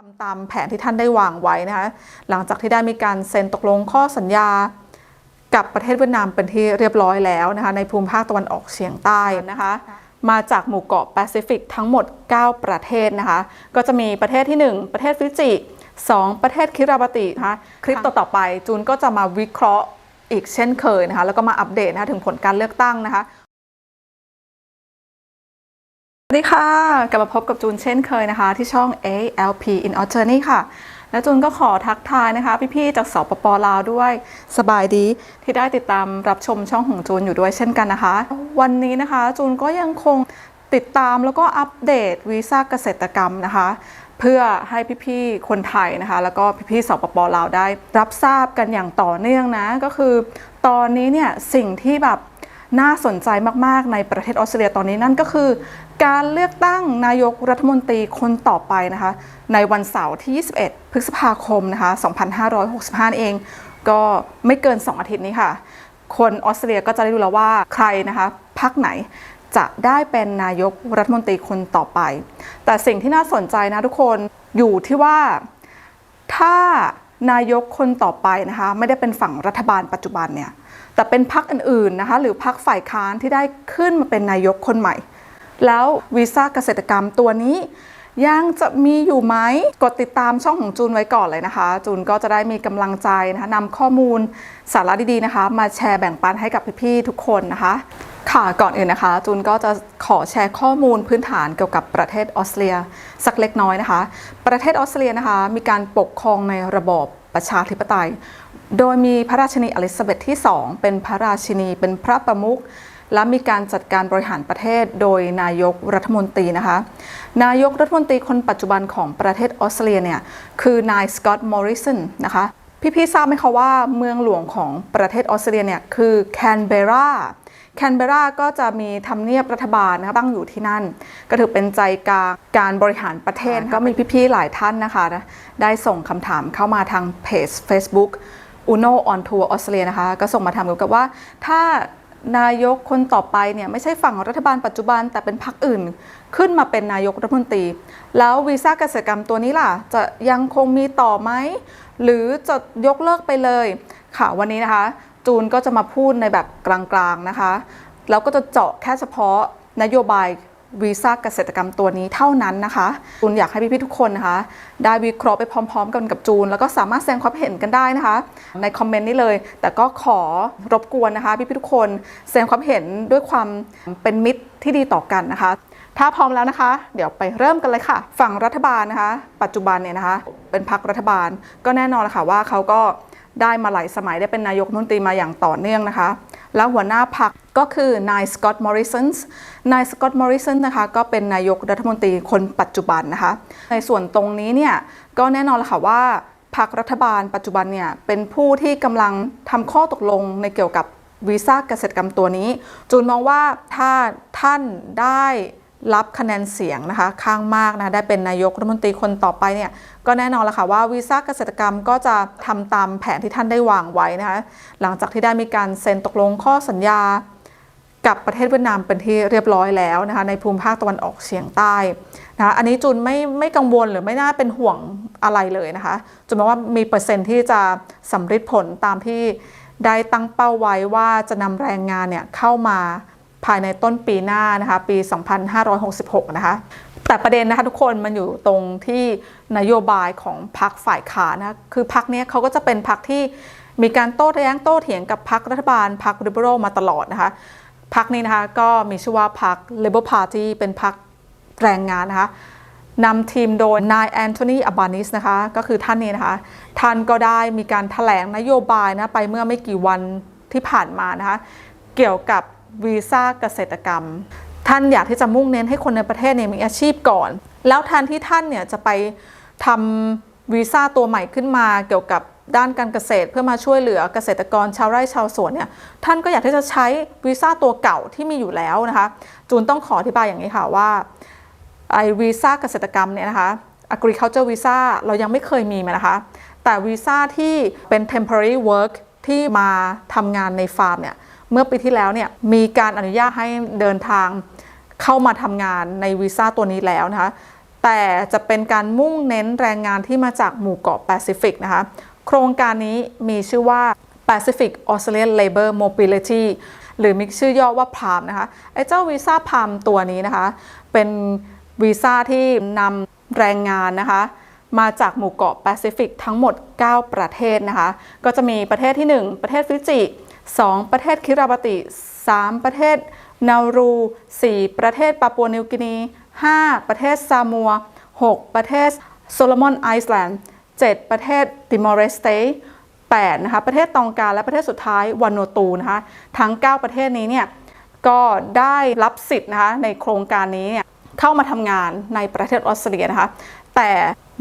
ทำตามแผนที่ท่านได้วางไว้นะคะหลังจากที่ได้มีการเซ็นตกลงข้อสัญญากับประเทศเวียดนามเป็นที่เรียบร้อยแล้วนะคะในภูมิภาคตะวันออกเฉียงใต้นะคะมาจากหมู่เกาะแปซิฟิกทั้งหมด 9 ประเทศนะคะ ก็จะมีประเทศที่ 1 ประเทศฟิจิ 2 ประเทศคิราบาตินะคะคลิปต่อๆไปจูนก็จะมาวิเคราะห์อีกเช่นเคยนะคะแล้วก็มาอัปเดตนะคะถึงผลการเลือกตั้งนะคะ สวัสดีค่ะ กลับมาพบกับจูนเช่นเคยนะคะ ที่ช่อง ALP in Our Journey ค่ะ และจูนก็ขอทักทายนะคะ พี่ๆจากสปปลาวด้วยสบายดีที่ได้ติดตามรับชมช่องของจูนอยู่ด้วยเช่นกันนะคะ วันนี้นะคะจูนก็ยังคงติดตามแล้วก็อัปเดตวีซ่าเกษตรกรรมนะคะ เพื่อให้พี่ๆคนไทยนะคะ แล้วก็พี่ๆสปปลาวได้ รับทราบกันอย่างต่อเนื่องนะก็คือ ตอนนี้เนี่ยสิ่งที่แบบ น่าสนใจมากๆในประเทศออสเตรเลียตอนนี้นั่นก็คือ การเลือกตั้งนายกรัฐมนตรีคนต่อไปนะคะในวันเสาร์ที่ 21 พฤษภาคมนะคะ2565 เอง ก็ไม่เกิน 2 อาทิตย์นี้ค่ะ คนออสเตรเลียก็จะได้รู้แล้วว่าใครนะคะพักไหนจะได้เป็นนายกรัฐมนตรีคนต่อไป แต่สิ่งที่น่าสนใจนะทุกคนอยู่ที่ว่าถ้านายกคนต่อไปนะคะไม่ได้เป็นฝั่งรัฐบาลปัจจุบันเนี่ย แต่เป็นพรรคอื่นๆนะคะหรือพรรคฝ่ายค้านที่ได้ขึ้นมาเป็นนายกคนใหม่ แล้ววีซ่าเกษตรกรรมตัวนี้ยังจะมีอยู่ไหมกดติดตามช่องของจูนไว้ก่อนเลยนะคะ จูนก็จะได้มีกำลังใจนะคะนำข้อมูลสาระดีๆนะคะ มาแชร์แบ่งปันให้กับพี่ๆทุกคนนะคะ ค่ะก่อนอื่นนะคะ จูนก็จะขอแชร์ข้อมูลพื้นฐานเกี่ยวกับประเทศออสเตรเลีย สักเล็กน้อยนะคะ ประเทศออสเตรเลียนะคะ มีการปกครองในระบอบประชาธิปไตย โดยมีพระราชินีอลิซาเบธที่ 2 เป็นพระราชินีเป็นพระประมุขและมีการจัดการบริหารประเทศโดยนายกรัฐมนตรีนะคะ นายกรัฐมนตรีคนปัจจุบันของประเทศออสเตรเลียเนี่ยคือนายสกอตต์มอริสันนะคะ พี่ๆทราบไหมคะว่าเมืองหลวงของประเทศออสเตรเลียเนี่ยคือแคนเบราแคนเบราก็จะมีทำเนียบรัฐบาลนะคะตั้งอยู่ที่นั่น ก็ถือเป็นใจกลางการบริหารประเทศก็มีพี่ๆหลายท่านนะคะ ได้ส่งคำถามเข้ามาทางเพจ Facebook Uno on Tour ออสเตรเลียนะคะ ก็ส่งมาถามเกี่ยวกับว่า ถ้านายกคนต่อไปเนี่ยไม่ใช่ฝั่งรัฐบาลปัจจุบัน แต่เป็นพรรคอื่น ขึ้นมาเป็นนายกรัฐมนตรี แล้ววีซ่าเกษตรกรรมตัวนี้ล่ะ จะยังคงมีต่อไหม หรือจะยกเลิกไปเลย ค่ะวันนี้นะคะ จูนก็จะมาพูดในแบบกลางๆนะคะ แล้วก็จะเจาะแค่เฉพาะนโยบาย วีซ่าเกษตรกรรมตัวนี้เท่านั้นนะคะจูนอยากให้พี่ๆทุกคนนะคะ ได้วิเคราะห์ไปพร้อม ๆ กันกับจูน แล้วก็สามารถแสดงความเห็นกันได้นะคะ ในคอมเมนต์นี้เลย แต่ก็ขอรบกวนนะคะ พี่ๆทุกคนแสดงความเห็นด้วยความเป็นมิตรที่ดีต่อกันนะคะ ถ้าพร้อมแล้วนะคะ เดี๋ยวไปเริ่มกันเลยค่ะ ฝั่งรัฐบาลนะคะ ปัจจุบันเนี่ยนะคะ เป็นพรรครัฐบาลก็แน่นอนละค่ะว่าเขาก็ได้มาหลายสมัยได้เป็นนายกรัฐมนตรีมาอย่างต่อเนื่องนะคะ แล้วหัวหน้าพรรคก็คือนายสกอตต์มอริสันนายสกอตต์มอริสันนะคะก็เป็นนายกรัฐมนตรีคนปัจจุบันนะคะ ในส่วนตรงนี้เนี่ยก็แน่นอนละค่ะว่าพรรครัฐบาลปัจจุบันเนี่ยเป็นผู้ที่กำลังทำข้อตกลงในเกี่ยวกับวีซ่าเกษตรกรรมตัวนี้ จูนมองว่าถ้าท่านได้ รับคะแนนเสียงนะคะข้างมากนะะได้เป็นนายกรัฐมนตรีคนต่อไปเนี่ยก็แน่นอนละค่ะว่าวีซ่าเกษตรกรรมก็จะทำตามแผนที่ท่านได้วางไว้นะคะหลังจากที่ได้มีการเซ็นตกลงข้อสัญญา กับประเทศเวียดนามเป็นที่เรียบร้อยแล้วนะคะในภูมิภาคตะวันออกเฉียงใต้นะคะอันนี้จูนไม่ไม่กังวลหรือไม่น่าเป็นห่วงอะไรเลยนะคะจูนมองว่ามีเปอร์เซ็นต์ที่จะสำเร็จผลตามที่ได้ตั้งเป้าไว้ว่าจะนำแรงงานเนี่ยเข้ามา ภายในต้นปีหน้านะคะปี 2566 นะคะแต่ประเด็นนะคะทุกคนมันอยู่ตรงที่นโยบายของพรรคฝ่ายค้านนะคือพรรคเนี้ยเขาก็จะเป็นพรรคที่มีการโต้แย้งโต้เถียงกับพรรครัฐบาลพรรค Liberal มาตลอดนะคะพรรคนี้นะคะก็มีชื่อว่าพรรค Labour Party เป็นพรรคแรงงานนะคะนำทีมโดยนายแอนโทนีอับบานิสนะคะก็คือท่านนี้นะคะ ท่านก็ได้มีการถแถลงนโยบายนะไปเมื่อไม่กี่วันที่ผ่านมานะคะเกี่ยวกับ วีซ่าเกษตรกรรม ท่านอยากที่จะมุ่งเน้นให้คนในประเทศเนี่ยมีอาชีพก่อน แล้วแทนที่ท่านเนี่ยจะไปทำวีซ่าตัวใหม่ขึ้นมาเกี่ยวกับด้านการเกษตรเพื่อมาช่วยเหลือเกษตรกรชาวไร่ชาวสวนเนี่ยท่านก็อยากที่จะใช้วีซ่าตัวเก่าที่มีอยู่แล้วนะคะจูนต้องขออธิบายอย่างนี้ค่ะว่าไอวีซ่าเกษตรกรรมเนี่ยนะคะ agriculture visa เรายังไม่เคยมีมานะคะ แต่วีซ่าที่เป็น temporary work ที่มาทำงานในฟาร์มเนี่ย เมื่อปีที่แล้วเนี่ยมีการอนุญาตให้เดินทางเข้ามาทำงานในวีซ่าตัวนี้แล้วนะคะแต่จะเป็นการมุ่งเน้นแรงงานที่มาจากหมู่เกาะแปซิฟิกนะคะโครงการนี้มีชื่อว่า Pacific Australian Labor Mobility หรือมีชื่อย่อว่า PALM นะคะไอ้เจ้าวีซ่า PALM ตัวนี้นะคะเป็นวีซ่าที่นำแรงงานนะคะมาจากหมู่เกาะแปซิฟิกทั้งหมด 9 ประเทศนะคะ ก็จะมีประเทศที่ 1 ประเทศฟิจิ 2 ประเทศคิราบาติ 3 ประเทศนารู 4 ประเทศปาปัวนิวกินี 5 ประเทศซามัว 6 ประเทศโซโลมอนไอซ์แลนด์ 7 ประเทศติมอร์เรสเต8นะคะประเทศตองการและประเทศสุดท้ายวานโนตูนะคะทั้ง 9 ประเทศนี้เนี่ยก็ได้รับสิทธิ์นะคะในโครงการนี้เนี่ยเข้ามาทำงานในประเทศออสเตรเลียนะคะแต่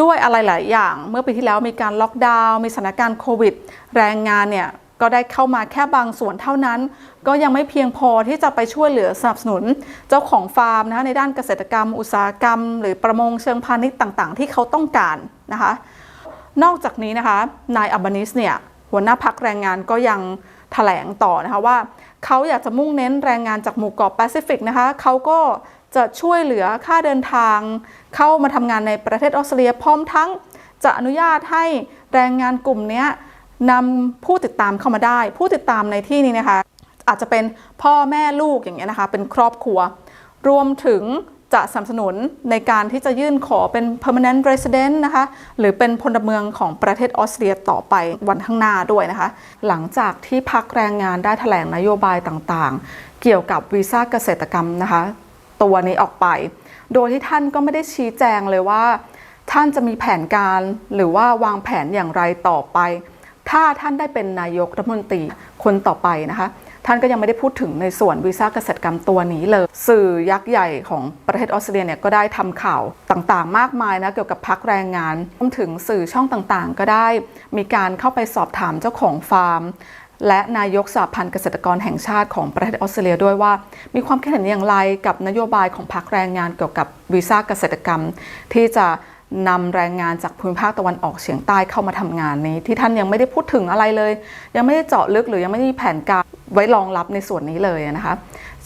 ด้วยอะไรหลายอย่างเมื่อปีที่แล้วมีการล็อกดาวน์มีสถานการณ์โควิด แรงงานเนี่ย ก็ได้เข้ามาแค่บางส่วนเท่านั้น ก็ยังไม่เพียงพอที่จะไปช่วยเหลือสนับสนุน เจ้าของฟาร์มนะคะในด้านเกษตรกรรม อุตสาหกรรม หรือประมงเชิงพาณิชย์ต่างๆ ที่เขาต้องการนะคะ นอกจากนี้นะคะนายอับบานิสเนี่ยหัวหน้าพักแรงงานก็ยังแถลงต่อนะคะว่าเขาอยากจะมุ่งเน้นแรงงานจากหมู่เกาะแปซิฟิกนะคะเขาก็จะช่วยเหลือค่าเดินทาง เข้ามาทำงานในประเทศออสเตรเลียพร้อมทั้งจะอนุญาตให้แรงงานกลุ่มนี้ นำผู้ติดตามเข้ามาได้ ผู้ติดตามในที่นี้นะคะ อาจจะเป็นพ่อแม่ลูกอย่างเงี้ยนะคะ เป็นครอบครัว รวมถึงจะสนับสนุนในการที่จะยื่นขอเป็น permanent resident นะคะ หรือเป็นพลเมืองของประเทศออสเตรียต่อไปวันข้างหน้าด้วยนะคะ หลังจากที่พักแรงงานได้แถลงนโยบายต่างๆ เกี่ยวกับวีซ่าเกษตรกรรมนะคะ ตัวนี้ออกไป โดยที่ท่านก็ไม่ได้ชี้แจงเลยว่า ท่านจะมีแผนการหรือว่าวางแผนอย่างไรต่อไป ถ้าท่านได้เป็นนายกรัฐมนตรีคนต่อไปนะคะ ท่านก็ยังไม่ได้พูดถึงในส่วนวีซ่าเกษตรกรรมตัวนี้เลย สื่อยักษ์ใหญ่ของประเทศออสเตรเลียเนี่ยก็ได้ทำข่าวต่างๆ มากมายนะเกี่ยวกับพักแรงงานรวมถึงสื่อช่องต่างๆ ก็ได้มีการเข้าไปสอบถามเจ้าของฟาร์มและนายกสหพันธ์เกษตรกรแห่งชาติของประเทศออสเตรเลียด้วยว่า มีความคิดเห็นอย่างไรกับนโยบายของพรรคแรงงานเกี่ยวกับวีซ่าเกษตรกรรม ที่จะ นำแรงงานจากภูมิภาคตะวันออกเฉียงใต้เข้ามาทำงานนี้ ที่ท่านยังไม่ได้พูดถึงอะไรเลย ยังไม่ได้เจาะลึกหรือยังไม่ได้มีแผนการไว้รองรับในส่วนนี้เลยนะคะ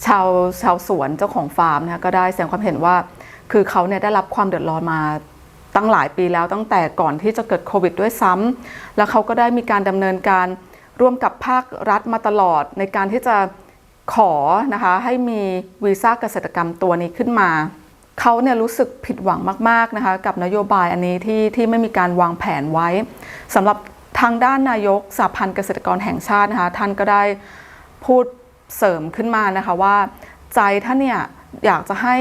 ชาวชาวสวนเจ้าของฟาร์มนะคะก็ได้แสดงความเห็นว่า คือเขาเนี่ยได้รับความเดือดร้อนมาตั้งหลายปีแล้วตั้งแต่ก่อนที่จะเกิดโควิดด้วยซ้ำแล้วเขาก็ได้มีการดำเนินการร่วมกับภาครัฐมาตลอดในการที่จะขอนะคะให้มีวีซ่าเกษตรกรรมตัวนี้ขึ้นมา เขาเนี่ยรู้สึกผิดหวังมากๆนะคะกับนโยบายอันนี้ที่ที่ไม่มีการวางแผนไว้สำหรับทางด้านนายกสหพันธ์เกษตรกรแห่งชาตินะคะท่านก็ได้พูดเสริมขึ้นมานะคะว่า ใจท่านเนี่ยอยากจะให้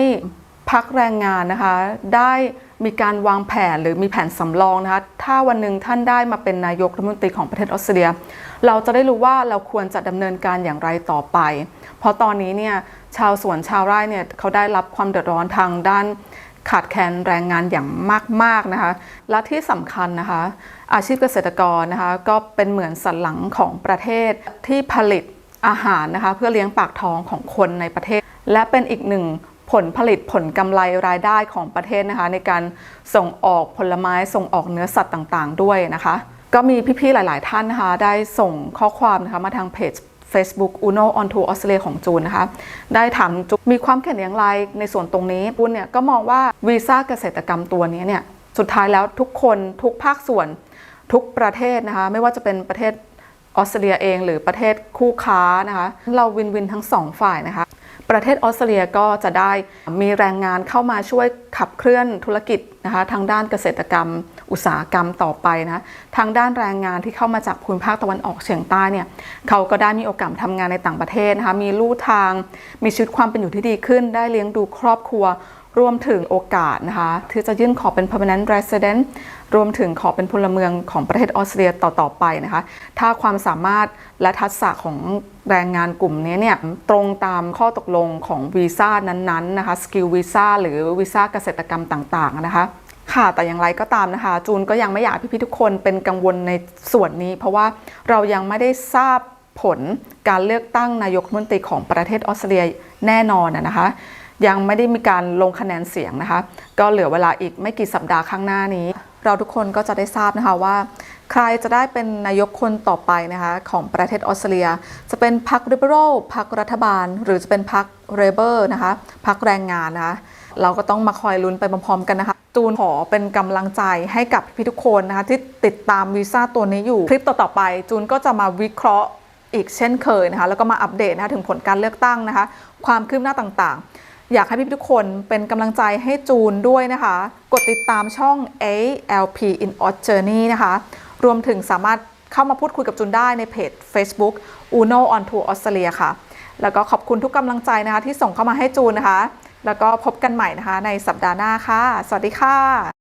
พักแรงงานนะคะได้ มีการวางแผนหรือมีแผนสำรองนะคะถ้าวันหนึ่งท่านได้มาเป็นนายกรัฐมนตรีของประเทศออสเตรเลีย เราจะได้รู้ว่าเราควรจะดำเนินการอย่างไรต่อไป เพราะตอนนี้เนี่ยชาวสวนชาวไร่เนี่ยเขาได้รับความเดือดร้อนทางด้านขาดแคลนแรงงานอย่างมากๆนะคะ และที่สำคัญนะคะ อาชีพเกษตรกรนะคะ ก็เป็นเหมือนสันหลังของประเทศที่ผลิตอาหารนะคะ เพื่อเลี้ยงปากท้องของคนในประเทศ และเป็นอีกหนึ่ง ผลผลิตผลกำไรรายได้ของประเทศนะคะ ในการส่งออกผลไม้ส่งออกเนื้อสัตว์ต่างๆ ด้วยนะคะ ก็มีพี่ๆหลาย ๆ ท่านนะคะ ได้ส่งข้อความนะคะมาทางเพจ Facebook Uno on t o u Australia ของจูนนะคะ ได้ถามจุมีความเห็นอย่างไรในส่วนตรงนี้ปุ้นเนี่ยก็มองว่าวีซ่าเกษตรกรรมตัวนี้เนี่ยสุดท้ายแล้วทุกคนทุกภาคส่วนทุกประเทศนะคะ ไม่ว่าจะเป็นประเทศออสเตรเลียเองหรือประเทศคู่ค้านะคะ เราวินวินทั้งสองฝ่ายนะคะ ประเทศออสเตรเลียก็จะได้มีแรงงานเข้ามาช่วยขับเคลื่อนธุรกิจนะคะทางด้านเกษตรกรรม อุตสาหกรรมต่อไปนะทางด้านแรงงานที่เข้ามาจากภูมิภาคตะวันออกเฉียงใต้เนี่ยเขาก็ได้มีโอกาสทำงานในต่างประเทศนะคะมีลู่ทางมีชีวิตความเป็นอยู่ที่ดีขึ้น ได้เลี้ยงดูครอบครัวรวมถึงโอกาสนะคะที่จะยื่นขอเป็น permanent resident รวมถึงขอเป็นพลเมืองของประเทศออสเตรียต่อๆไปนะคะ ถ้าความสามารถและทักษะของแรงงานกลุ่มนี้เนี่ยตรงตามข้อตกลงของวีซ่านั้นๆนะคะสกิลวีซ่าหรือวีซ่าเกษตรกรรมต่างๆนะคะค่ะ แต่อย่างไรก็ตามนะคะ จูนก็ยังไม่อยากพี่ๆทุกคนเป็นกังวลในส่วนนี้ เพราะว่าเรายังไม่ได้ทราบผลการเลือกตั้งนายกรัฐมนตรีของประเทศออสเตรเลียแน่นอนนะคะ ยังไม่ได้มีการลงคะแนนเสียงนะคะ ก็เหลือเวลาอีกไม่กี่สัปดาห์ข้างหน้านี้ เราทุกคนก็จะได้ทราบนะคะว่า ใครจะได้เป็นนายกคนต่อไปนะคะของประเทศออสเตรเลีย จะเป็นพรรคริเบอรัลพรรครัฐบาล หรือจะเป็นพรรคเรเบอร์นะคะพรรคแรงงานนะคะเราก็ต้องมาคอยลุ้นไปพร้อมๆกันนะคะจูนขอเป็นกำลังใจให้กับพี่ทุกคนนะคะที่ติดตามวีซ่าตัวนี้อยู่ คลิปต่อๆไป จูนก็จะมาวิเคราะห์อีกเช่นเคยนะคะแล้วก็มาอัปเดตนะคะถึงผลการเลือกตั้งนะคะความคืบหน้าต่างๆ อยากให้พี่ทุกคนเป็นกำลังใจให้จูนด้วยนะคะ กดติดตามช่อง ALP in Odd Journey นะคะ รวมถึงสามารถเข้ามาพูดคุยกับจูนได้ในเพจ Facebook Uno on Tour Australia ค่ะ แล้วก็ขอบคุณทุกกำลังใจนะคะที่ส่งเข้ามาให้จูนนะคะ แล้วก็พบกันใหม่นะคะในสัปดาห์หน้าค่ะ สวัสดีค่ะ